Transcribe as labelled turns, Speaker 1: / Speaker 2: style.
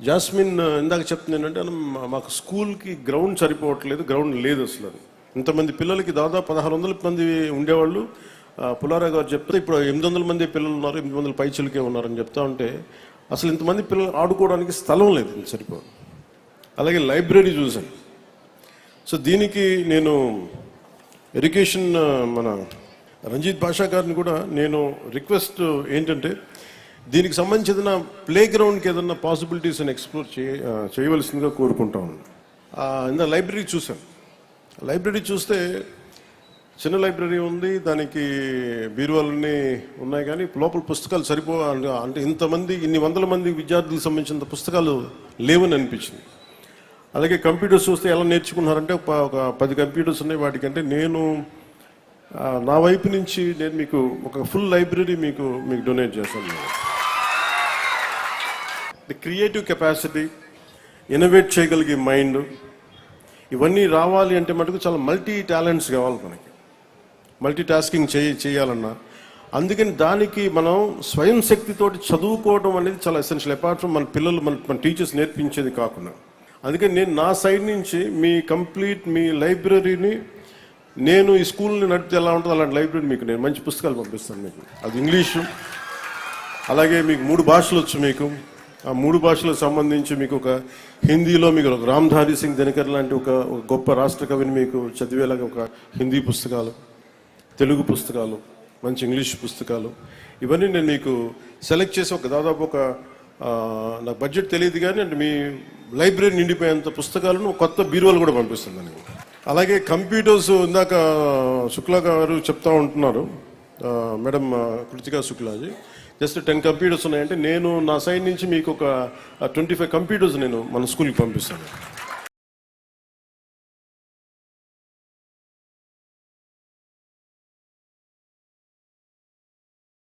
Speaker 1: Jasmine ఇందాక చెప్తుంది ఏంటంటే మా- మాకు స్కూల్కి గ్రౌండ్ సరిపోవట్లేదు గ్రౌండ్ లేదు అసలు ఇంతమంది పిల్లలకి దాదాపు పదహారు వందల మంది ఉండేవాళ్ళు. పులారా గారు చెప్తే ఇప్పుడు ఎనిమిది వందల మంది పిల్లలు ఉన్నారు ఎనిమిది వందల పైచులకే ఉన్నారని చెప్తా ఉంటే అసలు ఇంతమంది పిల్లలు ఆడుకోవడానికి స్థలం లేదు సరిపో అలాగే లైబ్రరీ చూశాను. సో దీనికి నేను ఎడ్యుకేషన్ మన రంజిత్ భాషా గారిని కూడా నేను రిక్వెస్ట్ ఏంటంటే దీనికి సంబంధించిన ప్లే గ్రౌండ్కి ఏదన్నా పాసిబిలిటీస్ అని ఎక్స్ప్లోర్ చేయ చేయవలసిందిగా కోరుకుంటా ఉన్నాను. ఇందా లైబ్రరీ చూశాను. లైబ్రరీ చూస్తే చిన్న లైబ్రరీ ఉంది దానికి బీరువాలన్నీ ఉన్నాయి కానీ లోపల పుస్తకాలు సరిపో అంటే ఇంతమంది ఇన్ని వందల మంది విద్యార్థులకు సంబంధించిన పుస్తకాలు లేవని అనిపించింది. అలాగే కంప్యూటర్స్ చూస్తే ఎలా నేర్చుకున్నారంటే ఒక పది కంప్యూటర్స్ ఉన్నాయి వాటికంటే నేను నా వైపు నుంచి నేను మీకు ఒక ఫుల్ లైబ్రరీ మీకు మీకు డొనేట్ చేస్తాను. ది క్రియేటివ్ కెపాసిటీ ఇన్నోవేట్ చేయగలిగే మైండ్ ఇవన్నీ రావాలి అంటే మటుకు చాలా మల్టీ టాలెంట్స్ కావాలి మనకి. మల్టీ టాస్కింగ్ చేయ చేయాలన్నా. అందుకని దానికి మనం స్వయం శక్తితోటి చదువుకోవడం అనేది చాలా ఎసెన్షియల్ అపార్ట్ ఫ్రమ్ మన పిల్లలు మన మన టీచర్స్ నేర్పించేది కాకుండా. అందుకని నేను నా సైడ్ నుంచి మీ కంప్లీట్ మీ లైబ్రరీని నేను ఈ స్కూల్ని నడిపితే ఎలా ఉంటుందో అలాంటి లైబ్రరీ మీకు నేను మంచి పుస్తకాలు పంపిస్తాను మీకు. అది ఇంగ్లీషు అలాగే మీకు మూడు భాషలు వచ్చు మీకు. ఆ మూడు భాషలకు సంబంధించి మీకు ఒక హిందీలో మీకు రామ్ధారి సింగ్ దినకర్ లాంటి ఒక గొప్ప రాష్ట్ర కవిని మీకు చదివేలాగా ఒక హిందీ పుస్తకాలు తెలుగు పుస్తకాలు మంచి ఇంగ్లీష్ పుస్తకాలు. ఇవన్నీ నేను మీకు సెలెక్ట్ చేసి ఒక దాదాపు ఒక నాకు బడ్జెట్ తెలియదు కానీ అంటే మీ లైబ్రరీ నిండిపోయేంత పుస్తకాలను కొత్త బీరువాలు కూడా పంపిస్తుంది అలాగే కంప్యూటర్స్ ఇందాక శుక్లా గారు చెప్తా ఉంటున్నారు. Madam Kritika Shuklaji. Just ten computers ఉన్నాయంటే నేను నా సైడ్ నుంచి మీకు ఒక ట్వంటీ ఫైవ్ కంప్యూటర్స్ నేను మన స్కూల్కి పంపిస్తాను.